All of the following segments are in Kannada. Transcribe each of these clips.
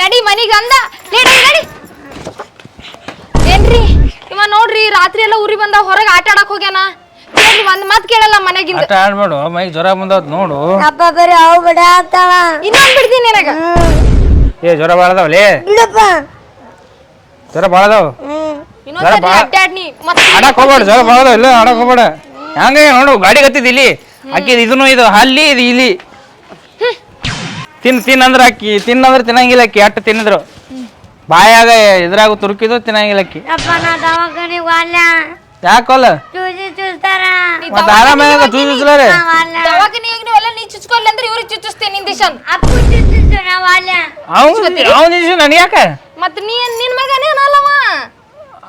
ನಡಿ ಮನಿಗಂದ ಅಂದ ನಡಿ ನಡಿ. ಏನ್ರಿ? ಇವ ನೋಡ್ರಿ ರಾತ್ರಿ ಎಲ್ಲ ಊರಿ ಬಂದ ಹೊರಗೆ ಆಟ ಆಡಕ್ ಹೋಗ್ಯಾನ. ಒಂದ್ ಮಾತ್ ಕೇಳಲ್ಲ ಮನೆಗಿಂದ. ಆಟ ಆಡ್ಬೇಡು ಮೈಗೆ ಜ್ವರ ಬಂದದ್ ನೋಡು. ಅಪ್ಪ ಬರೀ ಅವು ಬಿಡ ಆಗ್ತಾವ ಇನ್ನೊಂದ್ ಬಿಡ್ತೀನಿ ನಿನಗ. ಏ ಜ್ವರ ಭಾಳ ಅದಾವಲೇ ಬಿಡಪ್ಪ ಜ್ವರ ಭಾಳ ಅದಾವ. ಸರಿ ಇನ್ನೊಂದ್ಸರಿ ಬಾ- ಅಡ್ಡಾಡ್ನಿ ಮತ್ ಆಡಕ್ ಹೋಗ್ಬೇಡ ಜ್ವರ ಭಾಳ ಅದಾವ ಇಲ್ಲ ಆಡಕ್ ಹೋಗ್ಬೇಡ. ಹಂಗೆ ನೋಡು ಗಾಡಿ ಗತ್ತಿದ್ ಇಲ್ಲಿ. ಅಕ್ಕಿ ಇದನ್ನು ಇದು ಅಲ್ಲಿ ಇದು ಇಲ್ಲಿ. ತಿನ್ ತಿನ್ ಅಂದ್ರೆ ಅಕ್ಕಿ ತಿನ್ನಂದ್ರೆ ತಿನ್ನಂಗಿಲ್ಲ ಅಕ್ಕಿ ಅಟ್ಟು ತಿನ್ನಿದ್ರು ಬಾಯಾಗ ಇದ್ರಾಗ ತುರುಕಿದ್ರು ತಿನ್ನಂಗಿಲ್ಲ ಅಕ್ಕಿ. ಅಪ್ಪ ನಾ ದವಾಖಾನಿಗೆ ವಾಲ್ಯ ಯಾಕಲ್ಲ ಚೂಸಿ ಚೂಸ್ತಾರ ಮತ್ತೆ ಆರಾಮಾಗ ಚೂಸಿಸ್ಲಾರೆ ದವಾಖಾನಿಯಾಗ ನೀವೆಲ್ಲ ನೀ ಚುಚ್ಕೊಲ್ಲ ಅಂದ್ರೆ ಇವ್ರಿಗೆ ಚುಚ್ಚಿಸ್ತೇನೆ ಇಂದಿಶನ್ ಅಪ್ಪು ಚೂಸಿಸ್ತು ನಾ ವಾಲ್ಯ ಅವ್ನು ಅವ್ನ ನನಗೆ ಯಾಕೆ? ಮತ್ತೆ ನೀ ನಿನ್ ಮಗನೇನಲ್ಲವ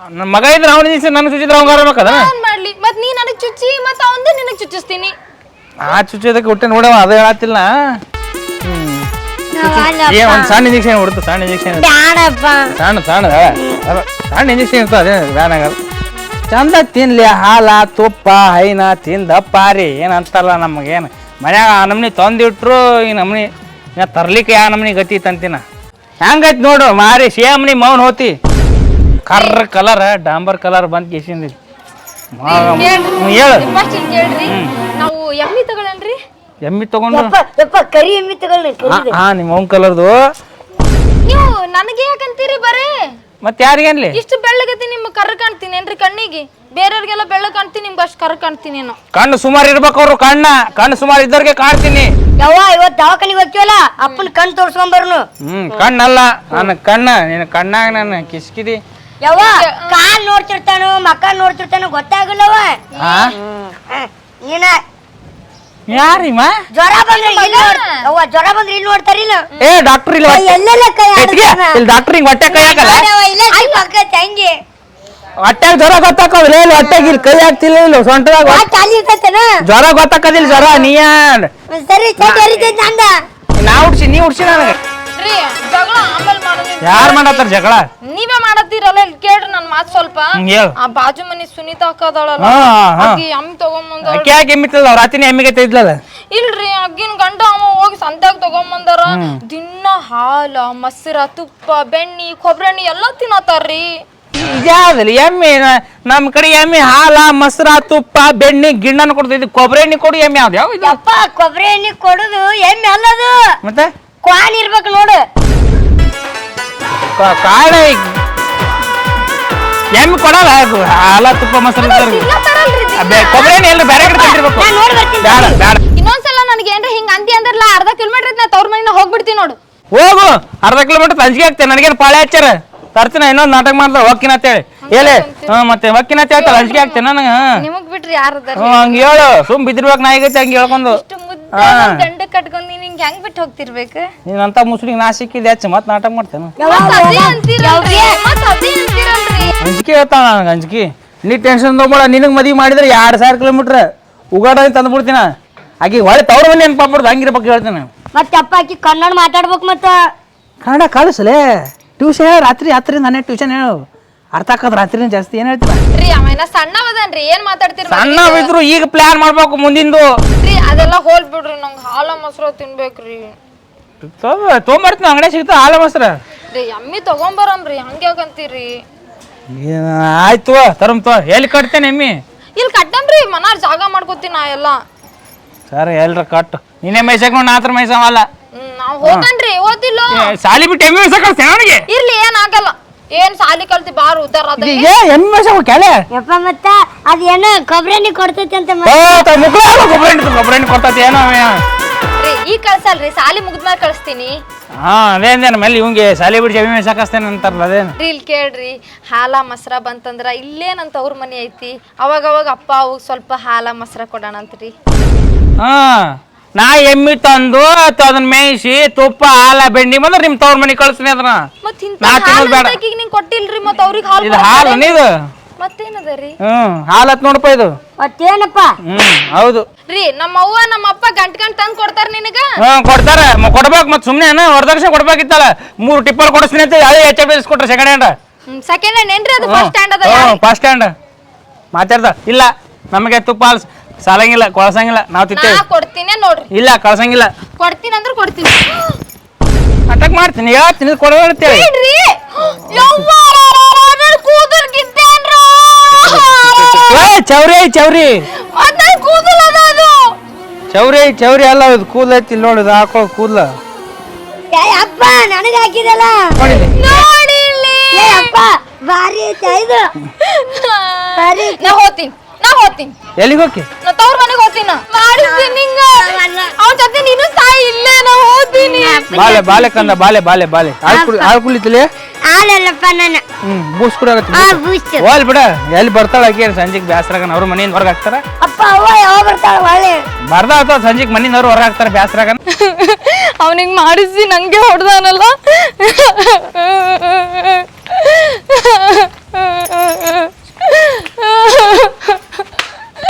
ನನ್ನ ಮಗ ಇದ್ರೆ ಅವ್ನ ದಿವಸ ನನ್ನ ಚುಚ್ಚಿದ್ರೆ ಅವ್ನ ಆರಾಮಕ್ಕದ ಏನ್ ಮಾಡ್ಲಿ? ಮತ್ತೆ ನೀ ನನಗೆ ಚುಚ್ಚಿ ಮತ್ತೆ ಅವಂದೇ ನಿನಗೆ ಚುಚ್ಚಿಸ್ತೀನಿ. ಆ ಚುಚ್ಚೋದಕ್ಕೆ ಹುಟ್ಟೆ ನೋಡವ ಅದೇ ಹೇಳತ್ತಿಲ್ಲ. ಏ ಒಂದು ಸಣ್ಣ ಇಂಜೆಕ್ಷನ್ ಹೊಡ್ತು? ಸಣ್ಣ ಇಂಜೆಕ್ಷನ್ ಬ್ಯಾಡಪ್ಪ. ಸಣ್ಣ ಸಣ್ಣ ಸಣ್ಣ ಇಂಜೆಕ್ಷನ್ ಇರ್ತದೆ ಅದೇ ಬ್ಯಾನಾಗಲ್ಲ ಚಂದ ತಿನ್ಲಿ ಹಾಲ ತುಪ್ಪ ಹೈನ ತಿಂದಪ್ಪ ರೀ. ಏನಂತಲ್ಲ ನಮಗೇನು? ಮನ್ಯಾಗ ಆ ನಮ್ನಿ ತಂದಿಟ್ರು ಈ ನಮ್ನಿ ನಾ ತರ್ಲಿಕ್ಕೆ ಯಾವ ನಮ್ನಿ ಗತಿ ತಂತಿನ ಹೆಂಗೈತಿ ನೋಡು ಮಾರಿ ಸೇಮ್ನಿ ಮೌನ್ ಹೋತಿ. ಕರ್ರ ಕಲರ್ ಡಾಂಬರ್ ಕಲರ್ ಬಂದ್ ಕೇಸಿಂದ. ಹೇಳು. ನಾವು ಎಮ್ಮಿ ತಗೊಳನ್ರಿ? ಎಮ್ಮಿ ತಗೊಂಡು ಯಪ್ಪ ಯಪ್ಪ ಕರಿ ಎಮ್ಮಿ ತಗೊಳ್ಳಿ ಹಾ ನಿಮ್ಮ ಓಂ ಕಲರ್ದು ನೀವು ನನಗೆ ಯಾಕಂತೀರಿ ಬರೇ? ಮತ್ತೆ ಯಾರಿಗೇನ್ಲಿ ಇಷ್ಟು ಬೆಳ್ಳಗತಿ ನಿಮ್ ಕರ್ರ ಕಾಣ್ತೀನಿ ಏನ್ರಿ ಕಣ್ಣಿಗೆ? ಬೇರೆಯವ್ರಿಗೆಲ್ಲ ಬೆಳ್ಳ ಕಾಣ್ತೀನಿ ನಿಮ್ಗೆ ಅಷ್ಟು ಕರ್ ಕಾಣ್ತೀನಿ ಏನೋ. ಕಣ್ಣು ಸುಮಾರು ಇರ್ಬೇಕು ಅವ್ರು ಕಣ್ಣ. ಕಣ್ಣು ಸುಮಾರು ಇದ್ದವ್ರಿಗೆ ಕಾಣ್ತೀನಿ. ಯವ್ವ ಇವತ್ತು ದವಾಖಾನಿಗೆ ಹೋಗ್ತೀವಲ್ಲ? ಅಪ್ಪನ ಕಣ್ ತೋರ್ಸ್ಕೊಂಬರ್ನು ಹ್ಮ್ ಕಣ್ಣಲ್ಲ. ನನ್ನ ಕಣ್ಣ ನಿನ್ನ ಕಣ್ಣಾಗ ನನ್ನ ಕಿಸ್ಕಿದಿ ಯವ್ವ ಕಾಲ್ ನೋಡ್ತಿರ್ತಾನು ಮಕ್ಕ ನೋಡ್ತಿರ್ತಾನು ಗೊತ್ತಾಗಲ್ಲವ ಆ? ನೀನ ಯಾರಿಮ್ಮ? ಜ್ವರ ಬಂದ್ರೆ ಇಲ್ಲಿ ನೋಡ್ ಅವ್ವ ಜ್ವರ ಬಂದ್ರೆ ಇಲ್ಲಿ ನೋಡ್ತಾರಿಲ್ಲ ಏ ಡಾಕ್ಟರ್ ಇಲ್ಲ ಎಲ್ಲೆಲ್ಲ ಕೈ ಇಲ್ಲಿ ಡಾಕ್ಟರ್ ಹಿಂಗ್ ಹೊಟ್ಟೆ ಕೈ ಹಾಕಲ್ಲ ಇಲ್ಲ ಪಕ್ಕ ತಂಗಿ. ಹೊಟ್ಟೆಗೆ ಜ್ವರ ಗೊತ್ತಾಕಲ್ಲ ಇಲ್ಲಿ ಹೊಟ್ಟೆಗೆ ಇಲ್ಲಿ ಕೈ ಹಾಕ್ತಿಲ್ಲ ಇಲ್ಲ ಸೊಂಟದಾಗ ಆ ಚಾಲಿ ಇರ್ತೈತೇನ? ಜ್ವರ ಗೊತ್ತಾಕೋದಿಲ್ಲ ಜ್ವರ ಸರಿ ಚಂದ ಹರಿತೈತಿ ನಂದ. ನಾ ಉಡ್ಸಿ ನೀ ಉಡ್ಸಿ ನನಗೆ. ರೀ ಜಗಳ ಆಮೇಲೆ ಮಾಡೋದು ಯಾರು ಮಾಡತ್ತಾರ ಜಗಳ? ನೀವೇ ಮಾಡತ್ತೀರಲ್ಲ ಇಲ್ಲಿ ಕೇಳ್ರಿ ನನ್ ಮಾತ್ ಸ್ವಲ್ಪ. ಹ್ಮ್, ಹೇಳು. ಆ ಬಾಜು ಮನಿ ಸುನೀತಾ ಅಕ್ಕದಳಲ್ಲ ಹಾ ಹಾ. ಆಕಿ ಎಮ್ಮಿ ತಗೊಂಬಂದ ಅಕ್ಕಿ ಯಾಕೆ ಎಮ್ಮಿತ್ತಲ್ಲ ಅವ್ರ ರಾತಿನ ಎಮ್ಮಿಗೆ ಇದ್ಲಲ್ಲ ಇಲ್ರಿ ಅಗ್ಗಿನ ಗಂಡ ಅವ ಹೋಗಿ ಸಂತ್ಯಾಗ ತಗೊಂಬಂದಾರ. ದಿನ ಹಾಲ ಮೊಸರ ತುಪ್ಪ ಬೆಣ್ಣಿ ಕೊಬ್ಬರೆಣ್ಣಿ ಎಲ್ಲ ತಿನ್ನತ್ತಾರ್ರಿ ಇದ್ಯಾವ್ದಲ್ಲ ಎಮ್ಮೆ? ನ- ನಮ್ ಕಡೆ ಎಮ್ಮಿ ಹಾಲ ಮೊಸರ ತುಪ್ಪ ಬೆಣ್ಣೆ ಗಿಣ್ಣನ ಕೊಡ್ತಿದ್ವಿ. ಕೊಬ್ಬರಿ ಎಣ್ಣೆ ಕೊಡು ಎಮ್ಮಿ ಯಾವ್ದು? ಯಾವ ಇದು? ಯಪ್ಪ ಕೊಬ್ಬರಿ ಎಣ್ಣೆ ಕೊಡುದು ಎಮ್ಮೆ ಅಲ್ಲದು. ಮತ್ತೆ? ಕ್ವಾನ್ ಇರ್ಬೇಕು ನೋಡು. ಕಾ- ಕೊಡಲ್ಲ ಅದು ಹಾಲ ತುಪ್ಪ ಮೊಸರು ಕೊಬ್ಬರಿ ಎಣ್ಣೆ ಬೇರೆ ಕಡೆ ತಂದಿರ್ಬೇಕು. ನಾನ್ ನೋಡಿ ಬರ್ತೀನಿ ಬೇಡ ಬೇಡ. ಇನ್ನೊಂದ್ಸಲ ನನಗೆ ಏನ್ರ ಹಿಂಗ ಅಂದಿ ಅಂದ್ರಲ್ಲ ಅರ್ಧ ಕಿಲೋಮೀಟರ್ ನಾ ತವ್ರ ಮನಿನ ಹೋಗ್ಬಿಡ್ತೀನಿ ನೋಡು. ಹೋಗು ಅರ್ಧ ಕಿಲೋಮೀಟರ್ ಅಂಜಿಗೆ ಆಗ್ತೇನೆ ನನಗೇನು ಪಾಳೆ ಹಚ್ಚಾರ ತರ್ತೀನಿ ಇನ್ನೊಂದು ನಾಟಕ ಮಾಡ್ತಾರೆ ಹೊಕ್ಕಿನ ಅಂತೇಳಿ ಹೇಳಿ. ಹಾ ಮತ್ತೆ ಹೊಕ್ಕಿನ ಅಂತ ಹೇಳ್ತಾರೆ ಅಂಜಿಗೆ ಆಗ್ತೇನೆ ನನಗೆ ನಿಮಗ್ ಬಿಟ್ರಿ ಯಾರದ ಹ್ಞೂ ಹಂಗೆ ಹೇಳು. ಸುಮ್ ಬಿದ್ದಿರ್ಬೇಕು ನಾಯಿಗೈತೆ ಹಂಗೆ ಹೇಳ್ಕೊಂಡು. ಇಷ್ಟು ದಂಡ ಕಟ್ಕೊಂಡ್ ನೀನ್ ಹಿಂಗ್ ಹೆಂಗ್ ಬಿಟ್ಟು ಹೋಗ್ತಿರ್ಬೇಕು? ನೀನಂತ ಮುಸ್ಲಿಗೆ ನಾ ಸಿಕ್ಕಿದ್ದೆ ಹೆಚ್ಚು ಮತ್ತೆ ನಾಟಕ ಮಾಡ್ತೇನೆ? ಮತ್ತ್ ಅದೇ ಅಂತೀರಲ್ರಿ? ಮತ್ತ್ ಅದೇ ಅಂತೀರಲ್ರಿ? ಅಂಜಿಕೆ ಹೇಳ್ತಾಳ ನನಗೆ ಅಂಜಿಕೆ. ನೀ ಟೆನ್ಷನ್ ತಗೋಬೇಡ ನಿನಗೆ ಮದುವೆ ಮಾಡಿದ್ರೆ ಎರಡು ಸಾವಿರ ಕಿಲೋಮೀಟ್ರ್ ಉಗಾಡ ತಂದು ಬಿಡ್ತೀನ ಆಕಿ ಹೊಳೆ ತವ್ರ ಮನೆ ನೆನಪಾಗ್ಬಿಡ್ದು ಹಂಗಿರ್ಬೇಕು ಹೇಳ್ತೀನಿ ಮತ್ತೆ ಅಪ್ಪ ಆಕಿ ಕನ್ನಡ ಮಾತಾಡ್ಬೇಕು ಮತ್ತ? ಕನ್ನಡ ಕಳಿಸಲೇ. ಟ್ಯೂಷನ್ ರಾತ್ರಿ ರಾತ್ರಿ ನಾನೇ ಟ್ಯೂಷನ್ ಹೇಳು. ಅರ್ಥ ಆಕದ್ ರಾತ್ರಿನ ಜಾಸ್ತಿ ಏನು ಹೇಳ್ತೀನಿ ರೀ ಅವನ ಸಣ್ಣವದನ್ರಿ ಏನ್ ಮಾತಾಡ್ತಿರ್ ಸಣ್ಣ ಇದ್ರು ಈಗ ಪ್ಲಾನ್ ಮಾಡ್ಬೇಕು ಮುಂದಿಂದು. ರೀ ಅದೆಲ್ಲ ಹೋಲ್ ಬಿಡ್ರಿ ನಂಗ್ ಹಾಲ ಮೊಸರು ತಿನ್ಬೇಕ್ರಿ. ತೊಗೊಂಬರ್ತೀನಿ ಅಂಗಡಿ ಸಿಗ್ತಾ ಹಾಲು ಮೊಸರ. ರೀ ಎಮ್ಮಿ ತಗೊಂಬರ್ರಿ ಹಂಗೆ ಯಾಕಂತೀರಿ ಏನ್ ಆಯ್ತು ತರಮ್ ತೋ ಎಲ್ಲಿ ಕಟ್ತೇನೆ ಎಮ್ಮಿ? ಇಲ್ಲಿ ಕಟ್ಟಮ್ರಿ ಮನಾರ್ ಜಾಗ ಮಾಡ್ಕೊತೀನಿ ನಾ ಎಲ್ಲ. ಸರ್ ಎಲ್ರ ಕಟ್. ನೀನೇ ಮೈಸಕೊಂಡು ನಾತ್ರ ಹತ್ರ ಮೈಸವಲ್ಲ ಹ್ಮ್, ನಾವ್ ಓದಿಲ್ಲ. ಸಾಲಿ ಬಿಟ್ಟು ಎಮ್ಮಿ ಮೈಸಕ್ ಅವನಿಗೆ? ಇರ್ಲಿ ಏನಾಗಲ್ಲ ಏನ್ ಸಾಲಿ ಕಲ್ತಿ ಬಾರ್ ಉದ್ದಾರ ಅದ ಈಗ ಮೈಸ ಕೆಲೆ ಯಪ್ಪ ಮತ್ತ ಅದ್ ಏನೋ ಕೊಬ್ಬರಿ ಕೊಡ್ತೈತಿ ಅಂತ ಎಣ್ಣೆ ಕೊಡ್ತತಿ ಏನೋ ಈ ರೀ ಈಗ ಕಳ್ಸಲ್ರಿ ಸಾಲಿ ಮುಗಿದ್ಮೇಲೆ ಕಳಿಸ್ತೀನಿ. ಹಾ ಅದೇ ಅಂದೇನ ಮೇಲೆ ಇವಂಗೆ ಸಾಲಿ ಬಿಡಿಸಿ ಅಭಿಮಾನ ಸಾಕಸ್ತೇನೆ ಅಂತಾರಲ್ಲ ಅದೇನು ರೀ ಇಲ್ಲಿ ಕೇಳ್ರಿ ಹಾಲ ಮೊಸರ ಬಂತಂದ್ರ ಇಲ್ಲೇ ನನ್ನ ತವ್ರ ಮನೆ ಐತಿ. ಅವಾಗ ಅವಾಗ ಅಪ್ಪ ಅವಾಗ ಸ್ವಲ್ಪ ಹಾಲ ಮೊಸರ ಕೊಡೋಣ ಅಂತ್ರಿ ಹಾ. ನಾ ಎಮ್ಮಿ ತಂದು ಅದನ್ನ ಮೇಯಿಸಿ ತುಪ್ಪ ಹಾಲ ಬೆಣ್ಣಿ ಬಂದ್ರೆ ನಿಮ್ ತವ್ರ ಮನೆ ಕಳಿಸ್ತೀನಿ ಅದನ್ನ. ಮತ್ ಇಂತ ನಾ ತಿನ್ನೋದ್ ಬೇಡ. ಹಾಲು ನಿಂಗ್ ಕೊಟ್ಟಿಲ್ರಿ ಮತ್ ಅವ್ರಿಗೆ ಹಾಲು ಇದು ಹಾಲು ಇದು ಮತ್ತೇನದ ರೀ ಹ್ಮ್ ಹಾಲು ಹತ್ ನೋಡಪ್ಪ ಇದು. ಮತ್ತೇನಪ್ಪ? ಹ್ಮ್ ಹೌದು. ರೀ ನಮ್ಮ ಅವ್ವ ನಮ್ಮ ಅಪ್ಪ ಗಂಟ್ ಗಂಟ್ ತಂದ್ ಕೊಡ್ತಾರ ನಿನಗ? ಹ್ಮ್ ಕೊಡ್ತಾರೆ. ಮ- ಕೊಡ್ಬೇಕು ಮತ್ ಸುಮ್ನೆ ಏನ ವರದಕ್ಷಿಣೆ ಕೊಡ್ಬೇಕಿತ್ತಲ್ಲ. ಮೂರು ಟಿಪ್ಪರ್ ಕೊಡಿಸ್ತೀನಿ ಅಂತ ಅದೇ ಎಚ್ ಎಫ್ ಕೊಟ್ರೆ ಸೆಕೆಂಡ್ ಹ್ಯಾಂಡ್ ಸೆಕೆಂಡ್ ಹ್ಯಾಂಡ್ ಏನ್ರಿ ಅದು ಫಸ್ಟ್ ಸ್ಟ್ಯಾಂಡ್ ಅದ? ಫಸ್ಟ್ ಹ್ಯಾಂಡ್ ಮಾತಾಡ್ದ. ಇಲ್ಲ ನಮಗೆ ತುಪ್ಪ ಹಾಲು ಸಾಲಂಗಿಲ್ಲ ಕೊಳಸಂಗಿಲ್ಲ. ನಾವು ನಾ ತಿತ್ತೇವೆ ಕೊಡ್ತೀನಿ ನೋಡ್ರಿ. ಇಲ್ಲ ಕಳ್ಸಂಗಿಲ್ಲ. ಕೊಡ್ತೀನಿ ಅಂದ್ರೆ ಕೊಡ್ತೀನಿ. ಅಟಕ್ ಮಾಡ್ತೀನಿ ಹೇಳ್ತೀನಿ ತಿನ್ನ ಬಿಡ್ರಿ ಯವ್ವ ನನ್ ಕೂದಲ್ ಕಿತ್ತೇನ್ರ ಚೌರಿ ಚೌರಿ. ಅದ ಕೂದಲ್ ಅದ ಅದು. ಚೌರಿ ಚೌರಿ ಅಲ್ಲ ಇದು ಕೂದಲ ಐತಿ ಇಲ್ಲಿ ನೋಡು ಇದು ಹಾಕೋ ಕೂದಲ. ಏ ಅಪ್ಪ ನನಗೆ ಹಾಕಿದಲ್ಲ. ನೋಡಿಲಿ ನೋಡಿ ಇಲ್ಲಿ ಏ ಅಪ್ಪ ಭಾರಿ ಐತೆ ಇದು. ನಾ ಹೋಗ್ತೀನಿ. ಹೋಗ್ತೀನಿ. ಎಲ್ಲಿಗೆ ಹೋಗಿ ನಾ ತವ್ರ ಮನೆಗೆ ಹೋಗ್ತೀನಿ ಮಾಡಿಸ್ತೀನಿ ನಿಂಗ. ಅವ್ನ ಜೊತೆ ನೀನು ಸಾಯಿ ಇಲ್ಲೇ ನಾ ಹೋಗ್ತೀನಿ. ಬಾಲೆ ಬಾಲೆ ಕಂದ ಬಾಲೆ ಬಾಲೆ ಬಾಲೆ. ಹಾಲು ಕುಡಿ ಕುಳಿತಿಲಿ ಹಾಲಲ್ಲಪ್ಪ ನಾನು. ಹ್ಮ್ ಬೂಸ್ ಹೋಲ್ ಬಿಡ. ಎಲ್ಲಿ ಬರ್ತಾಳ ಆಕಿ? ಸಂಜೆಗೆ ಬ್ಯಾಸ್ರಾಗ ಅವ್ರ ಮನೆಯಿಂದ ಹೊರಗೆ ಹಾಕ್ತಾರ? ಅಪ್ಪ ಅವ್ವ ಯಾವಾಗ ಬರ್ತಾಳ? ಒಳ್ಳೆ ಬರ್ದ ಆತ? ಸಂಜೆಗೆ ಮನೆಯಿಂದ ಹೊರಗೆ ಹಾಕ್ತಾರ ಬ್ಯಾಸ್ರಾಗ ಅವನಿಗೆ ಮಾಡಿಸಿ ನಂಗೆ ಹೊಡ್ದಾನಲ್ಲ.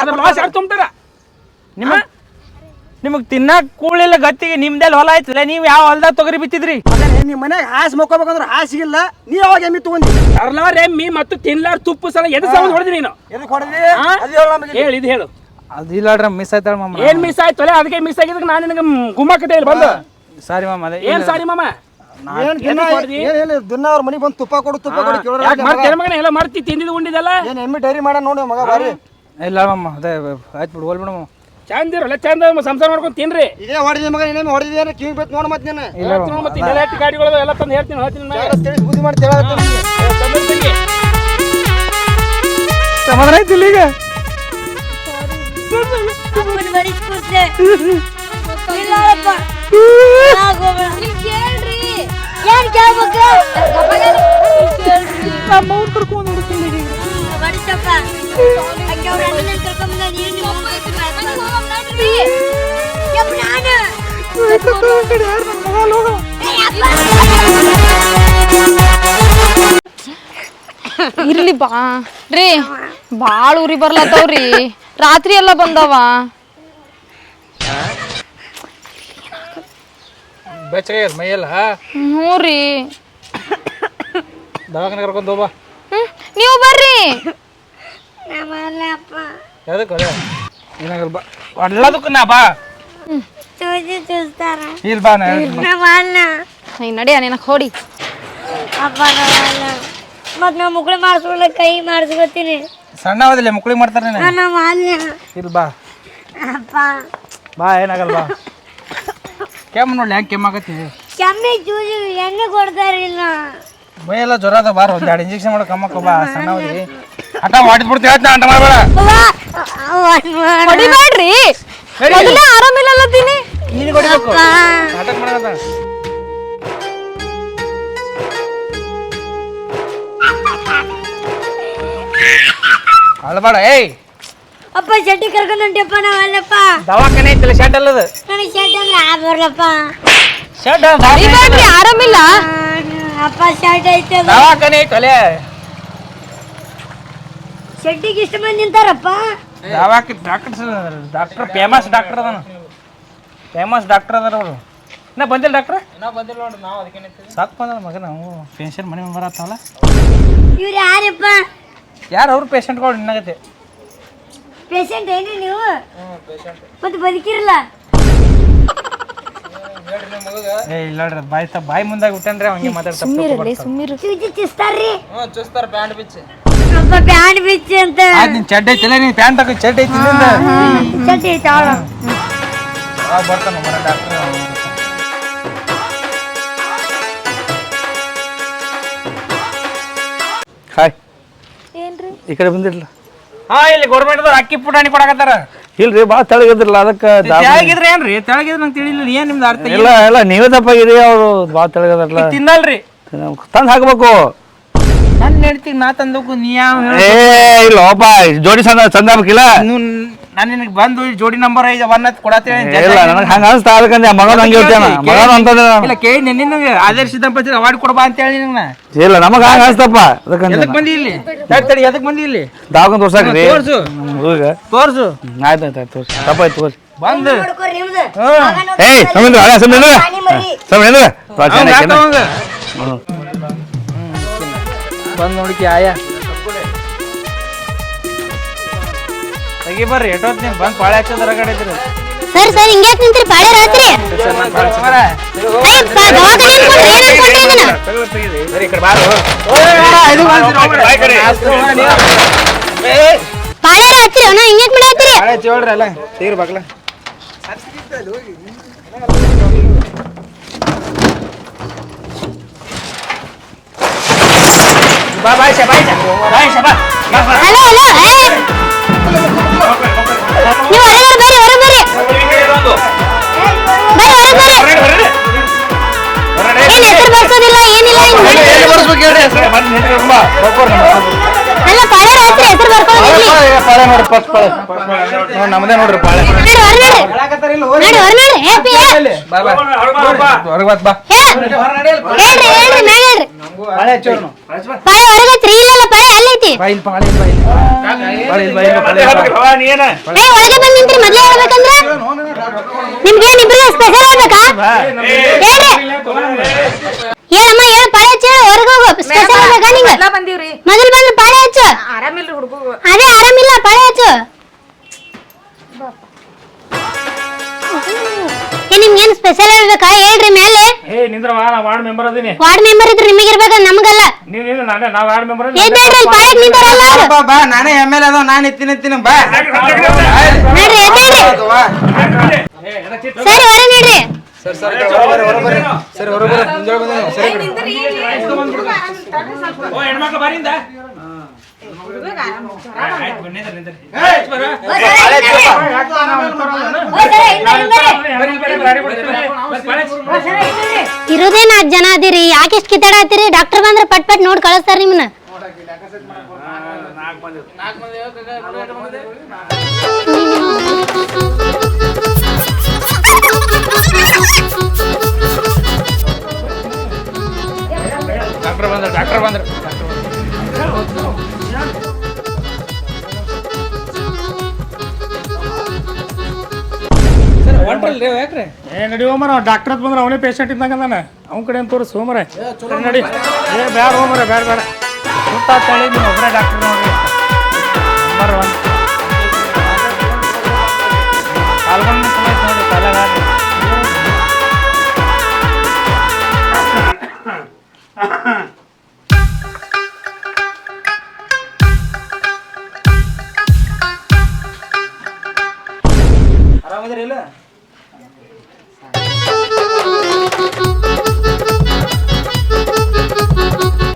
ಅದ್ರ ಲಾಸ್ ಯಾರು ತುಂಬ್ತಾರ? ನಿಮ್ಮ ನಿಮಗ್ ತಿನ್ನಕ್ ಕೂಳಿಲ್ಲ ಗತ್ತಿಗೆ ನಿಮ್ದೆಲ್ಲ ಹೊಲ ಆಯ್ತಲ್ಲ ನೀವ್ ಯಾವ ಹೊಲ್ದಾಗ ತೊಗರಿ ಬಿತ್ತಿದ್ರಿ? ನಿಮ್ಮ ಮನ್ಯಾಗ ಹಾಸ್ ಮುಕ್ಕೋಬೇಕಂದ್ರ ಹಾಸಿಗಿಲ್ಲ ನೀ ಯಾವಾಗ ಎಮ್ಮಿ ತಗೊಂಡಿ? ತರ್ಲಾರ ಎಮ್ಮಿ ಮತ್ತು ತಿನ್ಲಾರ ತುಪ್ಪು ಸಲ ಎದ್ ಸಮ ಹೊಡೆದಿ ನೀನು? ಎದಕ್ಕೆ ಹೊಡೆದಿ? ಅದು ಹೇಳು ನಮಗೆ. ಹೇಳು ಇದು ಹೇಳು. ಮಿಸ್ ಆಯ್ತಾಳ ಮಾಮ. ಏನ್ ಮಿಸ್ ಆಯ್ತು ಅಲ್ಲ? ಅದಕ್ಕೆ ಮಿಸ್ ಆಗಿದ್ದಕ್ಕೆ ನಾನು ನಿನಗೆ ಗುಮ್ಮಕತೆ ಇಲ್ಲಿ ಬಂದು. ಸಾರಿ ಮಾಮ ಅದೇ ಏನ್ ಸಾರಿ ಮಾಮ? ಏನ್ ದಿನ ಎದಕ್ ಹೊಡ್ದಿ? ಏನ್ ಹೇಳಿ ದಿನ ಅವ್ರ ಮನೆಗೆ ಬಂದು ತುಪ್ಪ ಕೊಡು ತುಪ್ಪ ಕೊಡು ಮಗನ? ಎಲ್ಲ ಮಾಡ್ತಿ ತಿಂದಿದ್ದು ಉಂಡಿದಲ್ಲ ಏನ್ ಎಮ್ಮಿ ಡೈರಿ ಮಾಡ ನೋಡಿ ಮಗ ಬಾರಿ. ಇಲ್ಲ ಮಾಮ ಅದೇ ಆಯ್ತು ಬಿಡು ಹೋಲ್ ಬಿಡಮ್ಮ ಮಾಮ. ಚಂದ ಇರಲ್ಲ ಚಂದ ಸಂಸಾರ ಮಾಡ್ಕೊಂಡು ತಿನ್ರಿ. ಇದೇ ಹೊಡೆದಿ ಮಗ ಇನ್ನೇನು ಹೊಡೆದಿ ಏನೋ ಕಿವಿ ಬೇಕು ನೋಡಿ ಮತ್ತೆ ನೀನು. ಇಲ್ಲ ನೋಡು ಮತ್ತೆ ಇದೆಲ್ಲ ಎತ್ತಿ ಗಾಡಿಗಳು ಎಲ್ಲ ತಂದು ಹೇಳ್ತೀನಿ ಹೇಳ್ತೀನಿ ನಾನು. ಬುದ್ಧಿ ಮಾಡಿ ತಿಳಾಡ್ತೀನಿ ಸಮಾಧಾನ ಆಯ್ತು ಇಲ್ಲಿ ಈಗ? ಏನ್ ಕೇಳ್ಬೇಕು? ಬಡಿಸಪ್ಪ ಅಕ್ಕೆ ಅವ್ರ ಅಣ್ಣನ ಕರ್ಕೊಂಬಂದ ನೀನು ನಿಮ್ಮ ಅಮ್ಮ ಯಪ್ಪ ನಾನು ಏ ಅಪ್ಪ ಇರ್ಲಿ ಬಾ. ರೀ ಬಾಳ ಉರಿ ಬರ್ಲತ್ತವ್ರಿ. ರಾತ್ರಿ ಎಲ್ಲ ಬಂದವ. ಬೆಚ್ಚಗೆ ಮೈಯೆಲ್ಲ. ಹ್ಞೂ ರೀ. ದವಾಖಾನೆ ಕರ್ಕೊಂಡು ಹೋಗ್ಬಾ. ನೀವು ಬರ್ರಿ. ಯಾವ್ದಕ್ಕೆ ಏನಾಗಲ್ಲ ಬಾ. ನಾ ಬಾ. ಚೂಜಿ ಚೂಸ್ತಾರ ಇಲ್ ಬಾ ನಾ ಹೇಳ್ತೀನಿ. ನಡಿಯ ನಿನಗೆ ಹೊಡಿ. ಅಪ್ಪ ಮತ್ತೆ ಮಾಡಿಸ್ಕೊಳ್ಳ ಕೈ ಮಾಡಿಸ್ಕೊತೀನಿ. ಸಣ್ಣ ಹೋದಿಲ್ಲ ಮುಕ್ಳಿಗೆ ಮಾಡ್ತಾರೆ ನಮ್ಮ ಇಲ್ಲ ಬಾ ಅಪ್ಪ. ಬಾ ಏನಾಗಲ್ಲ ಬಾ. ಕೆಮ್ಮು ನೋಡ್ಲಿ ಹೆಂಗೆ ಕೆಮ್ಮಿ ಚೂಜಿ ಎಣ್ಣೆ ಕೊಡ್ತಾರಿಲ್ಲ. ಮೈಯೆಲ್ಲ ಜ್ವರ ಅದ ಬಾರ. ಒಂದ್ ಎರಡು ಇಂಜೆಕ್ಷನ್ ಮಾಡೋ ಕಮ್ಮಕ್ಕ ಬಾ ಸಣ್ಣ ಹಠ ಮಾಡಿದ್ ಬಿಡ್ತೀವಿ ಹೇಳ್ತೀನಿ ಹಠ ಮಾಡಬೇಡ. ಹೊಡಿಬೇಡ್ರಿ ಮೊದಲೇ ಆರಾಮಿಲ್ಲಲ್ಲತ್ತೀನಿ ನೀನು ಹೊಡಿಬೇಕು ನಾಟಕ ಮಾಡದ ಅಳಬೇಡ ಏಯ್. ಅಪ್ಪ ಶೆಟ್ಟಿ ಕರ್ಕೊಂಡು ಹೊಂಟಿಯಪ್ಪ ನಾವಲ್ಲಪ್ಪ ದವಾಖಾನೆ ಐತಿಲ್ಲ ಶೆಡ್ ಅಲ್ಲದ? ನನಗೆ ಶೆಟ್ ಅಂದ್ರೆ ಆ ಬರ್ಲಪ್ಪ. ಶೆಡ್ ಹೊಡಿಬೇಡ್ರಿ ಆರಾಮಿಲ್ಲ. ಅಪ್ಪ ಶೆಡ್ ಐತೆ. ದವಾಖಾನೆ ಐತಲೆ ಶೆಟ್ಟಿಗೆ ಇಷ್ಟು ಮಂದಿ ನಿಂತಾರಪ್ಪ? ದವಾಖಾನೆ ಡಾಕ್ಟರ್ ಡಾಕ್ಟರ್ ಫೇಮಸ್ ಡಾಕ್ಟರ್ ಅದಾನ. ಫೇಮಸ್ ಡಾಕ್ಟರ್ ಅದಾರ ಅವರು. ಇನ್ನ ಬಂದಿಲ್ಲ ಡಾಕ್ಟರ್ ಇನ್ನ ಬಂದಿಲ್ಲ ನೋಡ್ರಿ ನಾವು ಅದಕ್ಕೆ ಸಾಕು ಬಂದ ಮಗ ನಾವು ಪೇಷಂಟ್ ಮನೆ ಬರತ್ತವಲ್ಲ ಇವ್ರು ಯಾರಪ್ಪ? ಯಾರು ಅವ್ರು ಪೇಷಂಟ್ಗಳು ನಿನ್ನಾಗತ್ತೆ ಪೇಷಂಟ್ ಏನ್ರಿ ನೀವು? ಮತ್ತೆ ಬದುಕಿರಲ್ಲ ಏ ಇಲ್ಲ ನೋಡ್ರಿ ಬಾಯಿ ತ ಬಾಯಿ ಮುಂದಾಗ ಬಿಟ್ಟನ್ರಿ ಹಂಗೆ ಮಾತಾಡ್ತಾ ಸುಮ್ಮಿರು ಚೂಚಿ ಚಿಸ್ತಾರ್ರಿ ಅಪ್ಪ ಪ್ಯಾಂಟ್ ಬಿಚ್ಚಿ ಅಂತ. ಆಯ್ತು ನಿನ್ ಚಡ್ಡ ಐತಿಲ್ಲ ನೀನ್ ಪ್ಯಾಂಟ್ ಹಾಕಿ ಚಡ್ಡ ಐತಿ ಚಡ್ಡಿ ಐತೆ ಅವಳು ಬರ್ತಾನ ಮರ ಡಾಕ್ಟರ್. ಹಾಯ್. ಏನ್ರಿ? ಈ ಕಡೆ ಬಂದಿರಲ್ಲ ಹಾ ಇಲ್ಲಿ ಗೌರ್ಮೆಂಟ್ ಅಕ್ಕಿ ಪುಟಾಣಿ ಕೊಡಕತ್ತಾರ. ಇಲ್ರಿ ಭಾಳ ತೆಳಗಿದ್ರಲ್ಲ ಅದಕ್ಕೆ ತೆಳಗಿದ್ರೆ ಏನ್ರಿ? ತೆಳಗಿದ್ರೆ ನಂಗೆ ತಿಳಿಲಿಲ್ಲ ಏನ್ ನಿಮ್ದು ಅರ್ಥ? ಇಲ್ಲ ಇಲ್ಲ ನೀವೇ ತಪ್ಪಾಗಿರಿ ಅವರು ಭಾಳ ತೆಳಗದ್ರಲ್ಲ. ತಿನ್ನಲ್ರಿ. ತಂದು ಹಾಕ್ಬೇಕು. ನನ್ನ ನಾ ನೀ ಯಾವ ಏ ಇಲ್ಲ ಒಬ್ಬ ಜೋಡಿ ಚಂದ ಚಂದ ಆಗ್ಬೇಕಿಲ್ಲ ನಾನು ನಿನಗೆ ಬಂದು ಈ ಜೋಡಿ ನಂಬರ್ ಐದು ಒನ್ ಹತ್ತು ಕೊಡತ್ತೇನೆ ಇಲ್ಲ ನನಗೆ ಹಂಗ ಅನಿಸ್ತಾ ಅದಕ್ಕಂದೆ ಮಗನ ಹಂಗೆ ಹೇಳ್ತೇನೆ ಮಗನ ಅಂತಂದ್ರೆ ಇಲ್ಲ ಕೇಳಿ ನಿನ್ನ ಆದರ್ಶ ದಂಪತಿ ಅವಾರ್ಡ್ ಕೊಡಬಾ ಅಂತ ಹೇಳಿ ಇಲ್ಲ ನಮಗ ಹಂಗ ಅನಿಸ್ತಪ್ಪ. ಅದಕ್ಕಂತ ಎದಕ್ ಬಂದಿ ಇಲ್ಲಿ? ತಡಿ ತಡಿ ಬಂದಿ ಇಲ್ಲಿ? ತೋರ್ಸಾಕ ತೋರ್ಸು. ತೋರ್ಸು. ಆಯ್ತು ಆಯ್ತು ಆಯ್ತು ತೋರ್ಸಿ. ತಪ್ಪಾಯ್ತು ತೋರ್ಸಿ. ಬಂದು. ನೋಡ್ಕೊರಿ ನಿಮ್ದು ಏಯ್ ಸಮೀಂದ್ರ ಹಳೆ ಸಮೀಂದ್ರ. ಪ್ರಾಣಿ ಮರಿ ಸಮೀಂದ್ರ ಬಂದ್ ನೋಡಿಕೆ ಆಯ. ತೆಗಿ ಬರ್ರಿ ಎಷ್ಟೊತ್ತು ನೀವು ಬಂದು ಪಾಳೆ ಹಚ್ಚೋದ್ರ ಕಡೆ ಇದ್ರಿ? ಸರ್ ಸರ್ ಹಿಂಗ್ಯಾಕ್ ನಿಂತ್ರಿ ಪಾಳೆ ರಾತ್ರಿ. ಪಾಳೆ ರಾತ್ರಿ ಅವನ ಮಾಡತ್ತೀರಿ ಪಾಳೆ ಹಚ್ಚಿ ಅಲ್ಲ. ತೆಗಿರಿ ಬಾ ಬಾಯ್ ಶಾ ಬಾಯ್ ಶಾ ಬಾಯ್ ಶಾ ಬಾ. ಹಲೋ ಹಲೋ ನೀವು ಹೊರಗಡೆ ಬರ್ರಿ ಹೊರಗೆ ಬರ್ರಿ ಬರ್ರಿ ಹೊರಗೆ ಬರ್ರಿ ಏನ್ ಹೆಸರು ಬರ್ಸೋದಿಲ್ಲ ಏನಿಲ್ಲ ಹಿಂಗ್ ಅಲ್ಲ ಪಾಳೆ ರಾತ್ರಿ ಹೆಸರು ಬರ್ಕೊಳ್ಳೋದಿರ್ಲಿ ಪಾಳೆ ನೋಡಿ ಫಸ್ಟ್ ಪಾಳೆ. ನೋಡ್ ನಮ್ದೇ ನೋಡ್ರಿ ಪಾಳೆ. ನೋಡಿ ಹೊರ ನೋಡಿ. ಏ ಪಿ ಬಾ ಬಾ. ಹೊರಗೆ ಬಾ ಬಾ. ಹೇಳ್ರಿ ಹೇಳ್ರಿ ಮ್ಯಾಗ ಹೇಳ್ರಿ. ಪಾಳೆ. ಪಾಳೆ ಪಾಳೆ ಇಲ್ಲಿ ಪಾಳೆ ಪಾಳೆ. ಏ ಹೊರಗೆ ಬಂದು ನಿಂತ್ರಿ ಮೊದಲೇ ಹೇಳ್ಬೇಕಂದ್ರ. ನಿಮ್ಗೇನ್ ಇಬ್ರಿಗೆ ಸ್ಪೆಷಲ್ ಹೇಳ್ರಿ. ಹೇಳಮ್ಮ ಹೇಳ ಪಾಳೆ ಹಚ್ಚ ಹೊರಗೆ ಹೋಗು. ಸ್ಪೆಷಲ್ ನಿಂಗ ಬಂದೀವ್ರಿ. ಬಂದು ಆರಾಮಿಲ್ರಿ ಹುಡುಗರು ಅದೇ ಆರಾಮಿಲ್ಲ ಪಾಳೆ ಹಚ್ಚು ಏ ನಿಮ್ಗೇನ್ ಸ್ಪೆಷಲ್ ಹೇಳ್ಬೇಕಾ? ಹೇಳ್ರಿ ಮೇಲೆ. ಏ ನಿಂದ್ರವಾ ನಾ ವಾರ್ಡ್ ಮೆಂಬರ್ ಅದೀನಿ. ವಾರ್ಡ್ ಮೆಂಬರ್ ಇದ್ರೆ ನಿಮಗೆ ಇರ್ಬೇಕ ನಮಗಲ್ಲ. ನೀವ್ ನೀನು ನಾನೇ ನಾ ವಾರ್ಡ್ ಮೆಂಬರ್ ಎದ್ದೇಳ್ರಿ ಪಾಳೆ ನಿಂತಾರಲ್ಲ ಅವ್ರು. ಬಾ ಬಾ ನಾನೇ ಎಂ ಎಲ್ ಅದಾವ ನಾನು ಎತ್ತೀನಿ ಎತ್ತೀನಿ ಬಾ. ನಡ್ರಿ ಎದ್ದೇಳ್ರಿ. ಸರಿ ಹೊರ ನಡ್ರಿ. ಸರ್ ಸರ್ ಹೊರಬರ್ರಿ ಸರ್ ಹೊರಬರ್ರಿ ಮುಂಜಾನೆ ಬಂದ ಸರಿ ಬಿಡಿ. ಓ ಹೆಣ್ಮಕ್ಳು ಬಾರಿಂದ ಇರೋದೇ ನಾಲ್ಕು ಜನ ಅದಿರಿ. ಯಾಕೆ ಇಷ್ಟು ಕಿತ್ತಾಡತ್ತೀರಿ ಡಾಕ್ಟರ್ ಬಂದ್ರೆ ಪಟ್ ಪಟ್ ನೋಡಿ ಕಳಿಸ್ತಾರ ನಿಮ್ಮನ್ನ ಡಾಕ್ಟರ್ ಬಂದ್ರೆ, ಡಾಕ್ಟರ್ ಬಂದ್ರ. ಯಾಕ್ರಿ? ಏ ನಡಿ ಹೋಮರ ಡಾಕ್ಟರ್ ಹತ್ ಬಂದ್ರೆ ಅವನೇ ಪೇಷಂಟ್ ಇದ್ದಂಗ ಅದಾನ. ಅವ್ನ ಕಡೆ ಅಂತ ತೋರಿಸ್ ಹೋಮರ ನಡಿ. ಏ ಬ್ಯಾಡ ಹೋಮರ ಬ್ಯಾಡ ಬೇಡ ಸುತ್ತ ತಳಿ ನೀವು ಒಬ್ಬರೇ ಡಾಕ್ಟರ್ ನೋಡ್ರಿ. ಕಾಲ್ಗೊಂಡು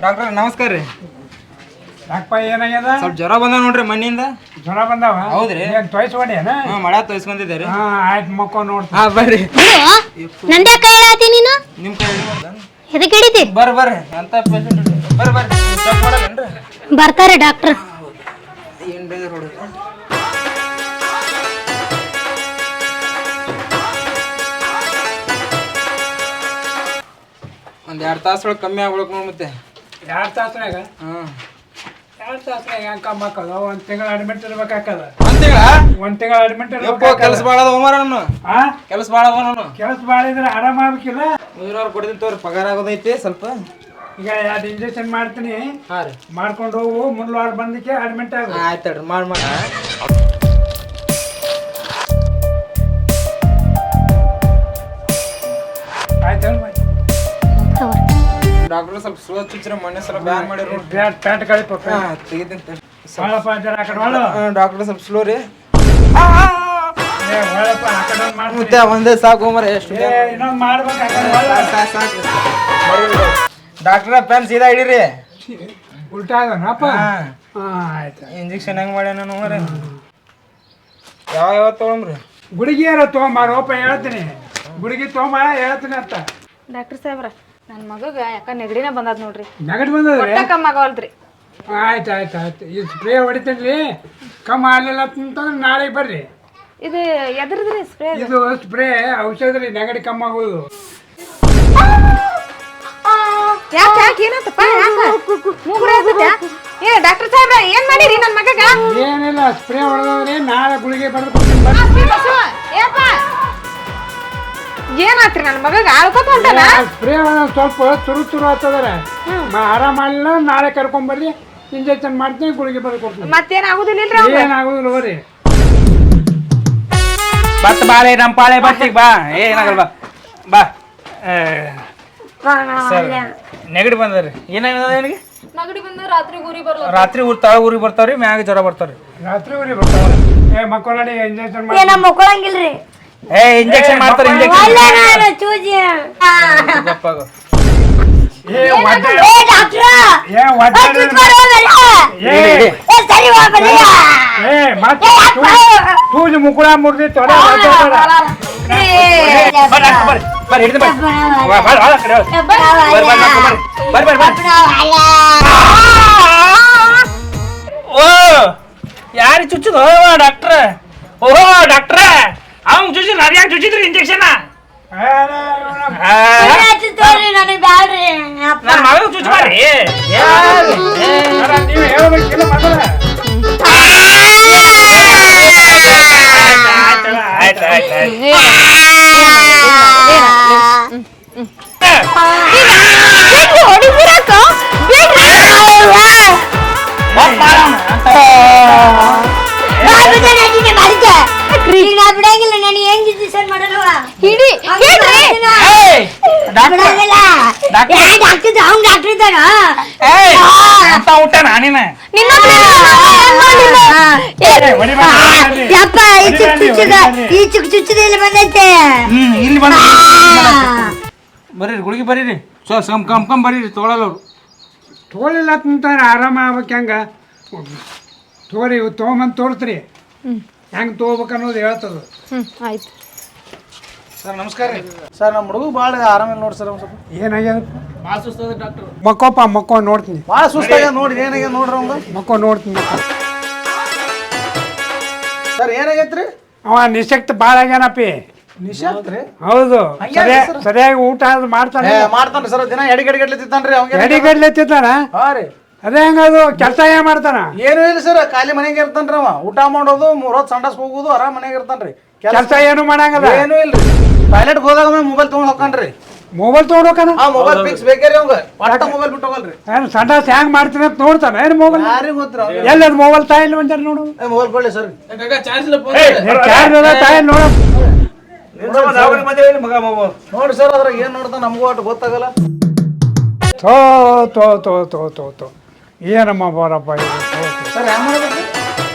ಡಾಕ್ಟರ್ ನಮಸ್ಕಾರ ರೀ. ಯಾಕಪ್ಪ ಏನಾಗ್ಯದ? ಸ್ವಲ್ಪ ಜ್ವರ ಬಂದ ನೋಡ್ರಿ ಮಣ್ಣಿಂದ. ಜ್ವರ ಬಂದಾವ? ಹೌದ್ರಿ? ಏನ್ ತೊಯ್ಸ್ ಹೊಡ್ಯಾನ? ಹಾ ಮಳ ತೋರಿಸ್ಕೊಂಡಿದ್ದೆ ರೀ. ಹಾ ಆಯ್ತು ಮಕ್ಕ ನೋಡ್ತೀನಿ ಹಾ ಬರ್ರಿ. ನಂದೇ ಕೈ ನೀನು? ನಿಮ್ಮ ಕೈ ಎದಕ್ಕೆ ಹಿಡಿತಿ? ಬರ್ರಿ ಬರ್ರಿ. ಅಂತ ಪೇಷಂಟ್ ಬರ್ರಿ ಬರ್ರಿ. ಚೆಕ್ ಮಾಡಲ್ಲೇನ್ರಿ ಬರ್ತಾರೆ ಡಾಕ್ಟರ್. ಏನ್ ಬೇಜಾರ್ ಹೊಡ್ರಿ ಒಂದ್ ಎರಡ್ ತಾಸ ಒಳಗೆ ಕಮ್ಮಿ ಆಗ್ಬಿಡಕ್ ನೋಡಿ ಮತ್ತೆ. ಎರಡು ತಾಸ್ನಾಗ ಹ್ಮ್ ಎರಡು ತಾಸ್ನಾಗ ಹೆಂಗ್ ಕಮ್ಮಿ ಹಾಕದ ಒಂದ್ ತಿಂಗಳು ಅಡ್ಮಿಟ್ ಇರ್ಬೇಕಾಕದ. ಒಂದ್ ತಿಂಗಳ? ಒಂದ್ ತಿಂಗಳು ಅಡ್ಮಿಟ್ ಯಪ್ಪ ಕೆಲಸ ಭಾಳ ಅದ ಹೋಮಾರ ನಾನು ಹಾ ಕೆಲಸ ಅದ ನಾನು ಕೆಲಸ ಮಾಡಿದ್ರೆ ಆರಾಮ ಆಗ್ಬೇಕಿಲ್ಲ ಮೂರವ್ರು ಕೊಡ್ತೀನಿ ತೋರಿ ಪಗಾರ ಆಗೋದೈತಿ ಸ್ವಲ್ಪ. ಈಗ ಎರಡು ಇಂಜೆಕ್ಷನ್ ಮಾಡ್ತೀನಿ. ಹಾ ರೀ. ಮಾಡ್ಕೊಂಡು ಹೋಗು ಮುಂದ್ ವಾರ ಬಂದಕ್ಕೆ ಅಡ್ಮಿಟ್ ಆಗ. ಆಯ್ತು ತಡ್ರಿ ಮಾಡಿ ಮಾಡಿ. ಡಾಕ್ಟರ್ ಸ್ವಲ್ಪ ಸ್ಲೋ ಚುಚ್ಚರ ಮೊನ್ನೆ ಸ್ವಲ್ಪ ಬ್ಯಾನ್ ಮಾಡಿರು ನೋಡಿ ಪ್ಯಾಂಟ್ ಪ್ಯಾಂಟ್ ಕಳಿಪ ಹಾ ತೆಗಿತೀನಿ. ಬಾಳಪ್ಪ ಜರ ಆ ಕಡೆ ಡಾಕ್ಟರ್ ಸ್ವಲ್ಪ ಸ್ಲೋ ರೀ. ಏ ಒಳಪ್ಪ ಆ ಕಡೆ ಒಂದ್ ಸಾಕು ಮರ ಎಷ್ಟು ಏ ಇನ್ನೊಂದ್ ಮಾಡ್ಬೇಕು ಆ ಕಡೆ ಒಳ್ಳು. ಸಾಕು ಸಾಕು. ಡಾಕ್ಟರ್ ಪೆನ್ ಸೀದಾ ಹಿಡೀರಿ. ಉಲ್ಟಾ ಆಗನಪ್ಪ ಹಾ. ಆಯ್ತು. ಇಂಜೆಕ್ಷನ್ ಹೆಂಗ್ ಮಾಡ್ಯಾನ ನೋಡ್ರಿ ಯಾವ ಯಾವ ತೊಗೊಂಬ್ರಿ? ಏನ ತೊಗೊಂಬಾರೋಪ ಹೇಳ್ತೀನಿ. ಗುಡಿಗೆ ತೊಗೊಂಬಾರ ಹೇಳ್ತೀನಿ ಅಂತ. ಡಾಕ್ಟರ್ ಸಾಹೇಬ್ರ ನನ್ನ ಮಗಗ ಯಾಕ ನೆಗಡಿನ ಬಂದದ ನೋಡ್ರಿ. ನೆಗಡಿ ಬಂದದ್ರಿ ಹೊಟ್ಟೆ ಕಮ್ಮಿ ಆಗವಲ್ದ್ರಿ ಆಯ್ತು ಆಯ್ತು ಆಯ್ತು. ಈ ಸ್ಪ್ರೇ ಹೊಡಿತೇನ್ರಿ? ಕಮ್ಮಿ ಆಗಲಿಲ್ಲ ಅಂತಂದ್ರೆ ನಾಳೆಗೆ ಬರ್ರಿ. ಇದು ಎದ್ರದ್ರಿ ಸ್ಪ್ರೇ ಇದು ಸ್ಪ್ರೇ ಔಷಧ ರೀ ನೆಗಡಿ ಕಮ್ಮಿ ಆಗೋದು. ಯಾಕೆ ಯಾಕೆ ಏನತ್ತಪ್ಪ ಯಾಕ? ಮೂಗುಡೆ ಏ ಡಾಕ್ಟರ್ ಸಾಹೇಬ್ರ ಏನ್ ಮಾಡಿರಿ ನನ್ನ ಮಗಗ? ಏನಿಲ್ಲ ಸ್ಪ್ರೇ ಹೊಡೆದ್ರೆ ನಾಳೆ ಗುಳಿಗೆ ಬರ್ತೀನಿ ಕೊಡ್ತೀನಿ ಬರ್ರಿ. ಏಪ್ಪ ಏನಾತ್ರಿ ನನ್ನ ಮಗ ಆಳ್ಕೊತ ಹೊಂಟಾನ? ಸ್ಪ್ರೇ ಸ್ವಲ್ಪ ಚುರು ತುರು ಆಗ್ತದಾರೆ ಆರಾಮ ನಾಳೆ ಕರ್ಕೊಂಬರ್ರಿ ಇಂಜೆಕ್ಷನ್ ಮಾಡ್ತೀನಿ ಗುಳಿಗೆ ಬರ್ದು ಕೊಡ್ತೀನಿ. ಮತ್ತೇನ್ ಆಗುದಿಲ್ಲ ಇಲ್ರಿ ಏನಾಗೋದಿಲ್ಲ ಹೋರಿ ಬತ್ ಬಾಳೆ ನಮ್ಮ ಪಾಳೆ ಬತ್ತಿಗೆ ಬಾ. ಏನಾಗಲ್ಲ ಬಾ. ಬಾ. ಏ, ಸರ್ ನೆಗಡಿ ಬಂದದ್ರಿ. ಏನಾಗ ನಿನಗೆ? ನಗಡಿ ಬಂದ ರಾತ್ರಿ ಗುರಿ ಬರ್ಲ ರಾತ್ರಿ ಊರ್ ತಳ ಊರಿಗೆ ಬರ್ತಾವ್ರಿ ಮ್ಯಾಗ ಜ್ವರ ಬರ್ತಾವ್ರಿ. ರಾತ್ರಿ ಊರಿ ಬರ್ತಾವೆ ಏ ಮಕ್ಕಳ ಇಂಜೆಕ್ಷನ್ ಮುಕ್ಕೊಳಂಗಿಲ್ರಿ. ಏ ಇಂಜೆಕ್ಷನ್ ಮಾಡ್ತಾರೆ ಇಂಜೆಕ್ಷನ್ ಅಲ್ಲ ನಾನು ಚೂಜಿ ಏ ಒಡ್ಡ ಏ ಡಾಕ್ಟ್ರ ಏ ಒಡ್ಡ ಏ ಸರಿ ಹೋಗ್ಬೇಡಿ ಏ ಮತ್ತೆ ತೂಜು ಮುಕ್ಕುಳ ಮುರ್ದಿ ತೊಡೆ. ಬರ್ರಿ ಹಿಡಿದು ಬರ್ರಿ, ಬರ್ರಿ. ಓ ಯಾರು ಚುಚ್ಚುದು ಡಾಕ್ಟ್ರ ಓಹೋ ಡಾಕ್ಟ್ರ ಅವ್ನ್ ಚುಚ್ಚಿ ಯಾಕೆ ಚುಚ್ಚಿದ್ರಿ ಇಂಜೆಕ್ಷನ್ ತೋರಿ ನನಗೆ ಬ್ಯಾಡ್ರಿ ಅಪ್ಪ ನನ್ನ ಮಗ ನೀವು ಹೇಳ್ಬೇಕಿಲ್ಲ ಆಯ್ತು, ಆಯ್ತು, ಆಯ್ತು. ಯಪ್ಪ ಈ ಚುಕ್ ಚುಚ್ಚುದ ಈ ಚುಕ್ ಚುಚ್ಚುದ ಇಲ್ಲಿ ಬಂದೈತೆ. ಹ್ಮ್ ಇಲ್ಲಿ ಬಂದ ಬರೀರಿ ಗುಳಿಗೆ ಬರೀರಿ. ಸೊ ಸಮ್ ಕಮ್ ಕಮ್ ಬರೀರಿ ತೋಳಲ್ಲ ಅವ್ರು. ತೋಳಿಲ್ಲ ಅಂತಾರೆ ಆರಾಮ ಆಗ್ಬೇಕು ಹೆಂಗ? ತೋರಿ ತೊಗೊಂಬಂದು ತೋರಿಸ್ರಿ ಹೆಂಗೆ ತೊಗೋಬೇಕು ಅನ್ನೋದು ಹೇಳ್ತದ. ಹ್ಮ್ ಆಯ್ತು. ಸರ್ ನಮಸ್ಕಾರ ರೀ. ಸರ್ ನಮ್ಮ ಹುಡುಗ ಭಾಳ ಆರಾಮಿಲ್ಲ ನೋಡಿ ಸರ್ ಒಂದು ಸ್ವಲ್ಪ. ಏನಾಗ್ಯದ? ಮಕ್ಕೋಪ್ಪ ಮಕ್ಕೋ ನೋಡ್ತೀನಿ. ಭಾಳ ಸುಸ್ತಾಗ ನೋಡಿ ಏನಾಗ್ಯದ ನೋಡ್ರಿ ಅವ್ನು ಮಕ್ಕೋ ನೋಡ್ತೀನಿ. ಮಕ್ಕೋ ಸರ್ ಏನಾಗೈತ್ರಿ? ಅವ ನಿಶಕ್ತ ಭಾಳ ಆಗ್ಯಾನಪ್ಪಿ. ನಿಶಾಂತ್ ರೀ ಹೌದು. ಹಂಗ್ಯಾಕ್ ಸರಿಯಾ ಸರ್? ಸರಿಯಾಗಿ ಊಟ ಅದು ಮಾಡ್ತಾನೆ. ಮಾಡ್ತಾನ್ರಿ ಸರ್ ದಿನ ಎಡಿ ಗಡಿ ಗಡ್ಲೆ ತಿಂತಾನ್ರಿ ಅವಂಗೆ. ಎಡಿಗಡ್ಲೆ ತಿಂತಾನ ಹಾ ರೀ. ಅದೇ ಹೆಂಗದು ಕೆಲಸ ಏನ್ ಮಾಡ್ತಾನ? ಏನು ಇಲ್ಲ ಸರ್ ಖಾಲಿ ಮನೆಗೆ ಇರ್ತಾನ್ರಿ ಅವ. ಊಟ ಮಾಡೋದು ಮೂರ್ ಹೊತ್ತು ಸಂಡಾಸ್ ಹೋಗೋದು ಆರಾಮ್ ಮನೆಗೆ ಇರ್ತಾನ್ರಿ. ಕೆಲಸ ಏನು ಮಾಡಂಗಲ್ಲ. ಏನು ಇಲ್ರಿ. ಟಾಯ್ಲೆಟ್ ಹೋದಾಗ ಮೊಬೈಲ್ ತಗೊಂಡ್ ಹೋಗ್ತಾನ್ರಿ. ಮೊಬೈಲ್ ತೊಗೊಂಡೋಕನ ಆ ಮೊಬೈಲ್ ಫಿಕ್ಸ್ ಬೇಕಾರೆ ಅವಂಗ? ಒಟ್ಟ ಮೊಬೈಲ್ ಬಿಟ್ಟು ಹೋಗಲ್ರಿ ಏನು ಸಂಡಾಸ್ ಹ್ಯಾಂಗ್ ಮಾಡ್ತೀನಿ ಅಂತ ನೋಡ್ತಾನೆ? ಏನು ಮೊಬೈಲ್ ಯಾರಿಗೂ ಎಲ್ಲಿ ಎಲ್ಲದ ಮೊಬೈಲ್ ತಾಯಿಲ್ ಒಂದಾರ ನೋಡು. ಮೊಬೈಲ್ ಕೊಡ್ಲಿ ಸರ್ ಚಾರ್ಜ್ ಅದ ತಾಯಿ ನೋಡು. ನೋಡಿ ಸರ್ ಅದ್ರಾಗ ಏನು ನೋಡ್ತಾ ನಮಗೂ ಅಷ್ಟು ಗೊತ್ತಾಗಲ್ಲ. ತೋ ತೋ ತೋ ತೋ ತೋ ತೋ. ಏನಮ್ಮ ಬರಪ್ಪ. ಸರ್ ಮಾಡ್ಬೇಕು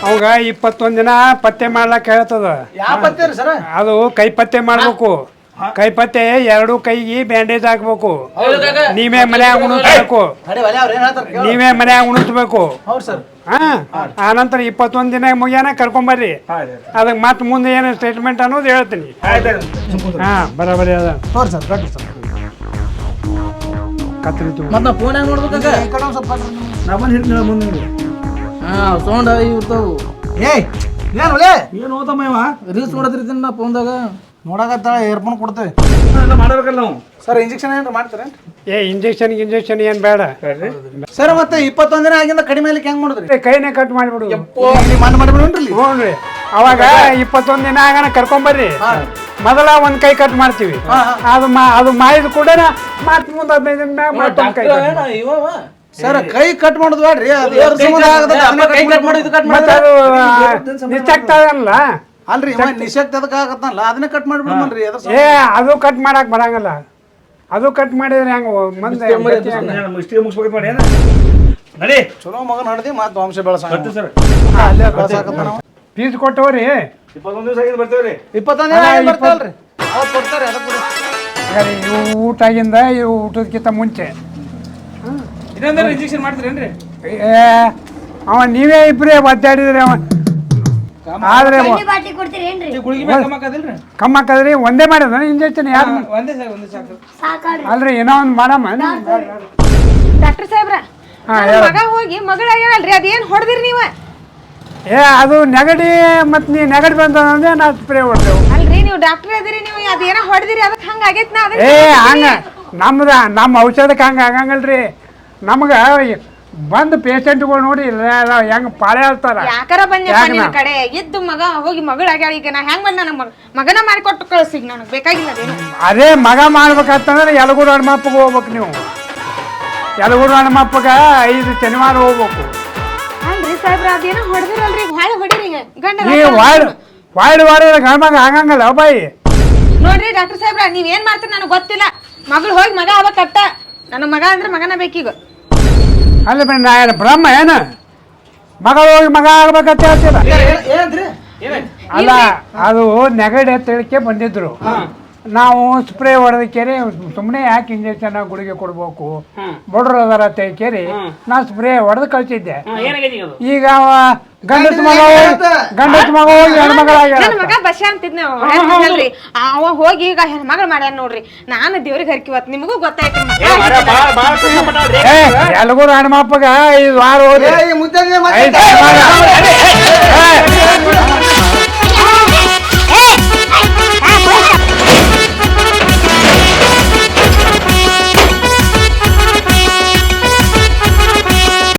ಅವಾಗ ಇಪ್ಪತ್ತೊಂದ್ ದಿನ ಪತ್ತೆ ಮಾಡ್ಲಕ್ಕೆ ಹೇಳ್ತದ. ಯಾವ ಪತ್ತೆ ಸರ್ ಅದು ಕೈ ಪತ್ತೆ ಮಾಡ್ಬೇಕು. ಕೈ ಪತ್ತೆ ಎರಡು ಕೈಗೆ ಬ್ಯಾಂಡೇಜ್ ಹಾಕ್ಬೇಕು. ನೀವೇ ಮನ್ಯಾಗ ಉಣಿಸ್ಬೇಕು ನೀವೇ ಮನ್ಯಾಗ ಉಣಿಸ್ಬೇಕು ಹೌದು ಸರ್. ಹಾ ಆನಂತರ ಇಪ್ಪತ್ತೊಂದ್ ದಿನ ಮುಗಿಯಾನ ಕರ್ಕೊಂಬರ್ರಿ. ಅದಕ್ಕೆ ಮತ್ತೆ ಮುಂದೆ ಏನು ಸ್ಟೇಟ್ಮೆಂಟ್ ಅನ್ನೋದು ಹೇಳ್ತೀನಿ. ಹಾ ಬರಬರಿ ಅದ. ತೋರಿ ಸರ್ ಸರ್. ಕತ್ರಿ ಏಯ್ ಏನ್ ಏನು ಏನ್ ಓದಮ್ಮ ರೀಲ್ಸ್ ನೋಡತ್ರಿ ನಾ ಫೋನ್ದಾಗ ನೋಡಕತ್ತಾಳ ಏರ್ಫೋನ್ ಕೊಡ್ತೇವೆ. ಎಲ್ಲ ಮಾಡಬೇಕಲ್ಲ ನಾವು? ಸರ್ ಇಂಜೆಕ್ಷನ್ ಏನ್ರ ಮಾಡ್ತಾರೆ? ಏ ಇಂಜೆಕ್ಷನ್ ಇಂಜೆಕ್ಷನ್ ಏನ್ ಬೇಡ. ಸರ್. ಮತ್ತೆ ಇಪ್ಪತ್ತೊಂದ್ ದಿನ ಆಗಿಂದ ಕಡಿಮೆ ಆಗ್ಲಿಕ್ಕೆ ಹೆಂಗ್ ಮಾಡಿದ್ರಿ? ಏ, ಕೈನೇ ಕಟ್ ಮಾಡಿಬಿಡು. ನೀವು ಮಣ್ಣು ಮಾಡಿಬಿಡ್ರಿ ನೋಡ್ರಿ ಅವಾಗ ಇಪ್ಪತ್ತೊಂದ್ ದಿನ ಆಗನ ಕರ್ಕೊಂಬರ್ರಿ. ಮೊದಲ ಒಂದ್ ಕೈ ಕಟ್ ಮಾಡ್ತೀವಿ. ಅದು ಮಾ ಅದು ಮಾಡಿದ ಕೂಡ ಮತ್ತೆ ಮುಂದೆ ಹದಿನೈದು ದಿನ ಮ್ಯಾಗ ಮತ್ತೊಂದ್ ಕೈ cut ಸರ್ ಕೈ ಕಟ್ ಮಾಡೋದು ಬೇಡ್ರಿ ಅದು ಸಂಬಂಧ ಅದನ್ನ ಕಟ್ ಮಾಡಿ ಇದು ಕಟ್ ಮತ್ತೆ ಅದು ಅಲ್ರಿ ಇವ ನಿಶಕ್ತಿ ಅದಕ್ಕೆ ಆಗತ್ತಲ್ಲ ಅದನ್ನೇ ಕಟ್ ಮಾಡಿಬಿಡ್ಮಲ್ರಿ ಅದ್ರ ಏ ಅದು ಕಟ್ ಮಾಡಕ್ ಬರಂಗಲ್ಲ. ಅದು ಕಟ್ ಮಾಡಿದ್ರೆ ಹೆಂಗ್ ಮಂದಿ ಹೆಂಗ? ಮುಗಿಸ್ಬೇಕು ಮಾಡಿ ಏನ? ನಡಿ. ಚಲೋ ಮಗ ನಡೆದಿ ಮತ್ತೆ ವಂಶ ಬೆಳೆಸ ಸರ್. ಅಲ್ಲೇ ಬೆಳೆಸಾಕತ್ತ ನಾವು ಫೀಸ್ ಕೊಟ್ಟವ್ರಿ. ಇಪ್ಪತ್ತೊಂದು ದಿವಸ ಆಗಿದ್ದು ಬರ್ತೇವ್ರಿ ರೀ. ದಿನ ಏನ್ ಬರ್ತಾವಲ್ರಿ ಕೊಡ್ತಾರೆ ಅದಕ್ಕೆ ಊಟ ಆಗಿಂದ ಇವು ಊಟಾಗಿಂದ ಇವು ಊಟದಕ್ಕಿಂತ ಮುಂಚೆ ಇಂಜೆಕ್ಷನ್ ಮಾಡ್ತೀರೇನ್ರಿ? ಏ ಅವ ನೀವೇ ಇಬ್ಬರೇ ಒದ್ದಾಡಿದ್ರಿ ಅವ ಆದ್ರೆ ಕಮ್ಮ ಹಾಕದ್ರಿ ಒಂದೇ ಮಾಡಿದ ಇಂಜೆಕ್ಷನ್ ಯಾರು ಒಂದೇ ಒಂದೇ ಸಾಕು. ಅಲ್ರಿ ಏನೋ ಒಂದು ಮಾಡಮ್ಮ. ಡಾಕ್ಟರ್ ಸಾಹೇಬ್ರ ಮಗ ಹೋಗಿ ಮಗಳಾಗ್ಯಾಳಲ್ರಿ ಅದೇನ್ ಹೊಡೆದಿರಿ ನೀವ? ಏ ಅದು ನೆಗಡಿ ಮತ್ತು ನೀ ನೆಗಡಿ ಬಂದ್ರೆ ನಾ ಸ್ಪ್ರೇ ಹೊಡ್ತೇವೆ. ಅಲ್ರಿ ನೀವು ಡಾಕ್ಟರ್ ಅದಿರಿ ನೀವು ಅದೇನ ಹೊಡೆದಿರಿ ಅದಕ್ಕೆ ಹಂಗ ಆಗೈತ್ ನಾ ಏ ಹಂಗ ನಮ್ದ ನಮ್ಮ ಔಷಧಕ್ಕೆ ಹಂಗ ಆಗಂಗಲ್ರಿ. ನಮ್ಗೆ ಬಂದು ಪೇಷಂಟ್ಗಳು ನೋಡಿ ಹೆಂಗ್ ಪಾಳೆ ಹೇಳ್ತಾರ ಯಾಕಾರ ಬಂದ್ಯಪ್ಪ ಯಾಕ್ ನಿನ್ನ ನಾ? ಕಡೆ? ಇದ್ದು ಮಗ ಹೋಗಿ ಮಗಳಾಗ್ಯಾಳ ಈಗ ನಾ ಹೆಂಗ್ ಬಂದ ನನಗೆ ಮಗನ ಮಾಡಿಕೊಟ್ಟು ಕಳ್ಸಿಗ್ ನನಗೆ ಬೇಕಾಗಿಲ್ಲ ಅದೇನು. ಅದೇ ಮಗ ಮಾಡ್ಬೇಕಂತಂದ್ರೆ ಯಲಗೂರು ಹನುಮಪ್ಪಗೆ ಹೋಗ್ಬೇಕು ನೀವು. ಯಲಗೂರು ಹನುಮಪ್ಪಗೆ ಐದು ಶನಿವಾರ ಹೋಗ್ಬೇಕು. ಅಲ್ರಿ ಸಾಹೇಬ್ರ ಅದೇನೋ ಹೊಡೆದಿರಲ್ರಿ ಭಾಳ ಹೊಡಿರಿ ಈಗ. ಗಂಡ ಈ ವಾರ್ಡ್ ವಾರ್ಡ್ ವಾರ್ಡ್ ಗಂಡ್ಮಗ ಆಗಂಗಲ್ಲ ಬಾಯಿ. ನೋಡ್ರಿ ಡಾಕ್ಟರ್ ಸಾಹೇಬ್ರ ನೀವ್ ಏನ್ ಮಾಡ್ತೀರಿ ನನಗೆ ಗೊತ್ತಿಲ್ಲ. ಮಗಳು ಹೋಗಿ ಮಗ ಆಗ್ಬೇಕಟ್ಟ ನನ್ನ ಮಗ ಅಂದ್ರೆ ಮಗನ ಬೇಕೀಗ. ಅಲ್ಲ ಬಿಡಿ ನಾ ಏನು ಬ್ರಹ್ಮ ಏನು? ಮಗ ಹೋಗಿ ಮಗ ಆಗ್ಬೇಕಂತ ಹೇಳ್ತೀರ? ಅಲ್ಲ ಅದು ನೆಗಡಿ ತಿಳಕ್ಕೆ ಬಂದಿದ್ರು. ನಾವು ಸ್ಪ್ರೇ ಹೊಡೆದಕ್ಕೇರಿ ಸುಮ್ಮನೆ ಯಾಕೆ ಇಂಜೆಕ್ಷನ್ ಗುಳಿಗೆ ಕೊಡ್ಬೇಕು? ಬಡ್ರು ಅದಾರ ಕೇರಿ ನಾ ಸ್ಪ್ರೇ ಹೊಡೆದು ಕಳಿಸಿದ್ದೆ. ಈಗ ಅವ ಗಂಡಸ ಮಗ ಹೋಗಿ ಗಂಡಸ ಮಗ ಹೋಗಿ ಹೆಣ್ಮಗಳಾಗ್ಯಾಳ ನನ್ನ ಮಗ ಬಶ ಅಂತಿದ್ನ ಅಲ್ರಿ ಅವ ಹೋಗಿ ಈಗ ಹೆಣ್ಮಗಳು ಮಾಡ್ಯಾನ ನೋಡ್ರಿ. ನಾನು ದೇವ್ರಿಗೆ ಹರ್ಕಿವತ್ ನಿಮಗೂ ಗೊತ್ತಾಯ್ತು ಹನುಮಪ್ಪಗ ಐದು ವಾರ ಹೋಗಿ ಮುದ್ದೆ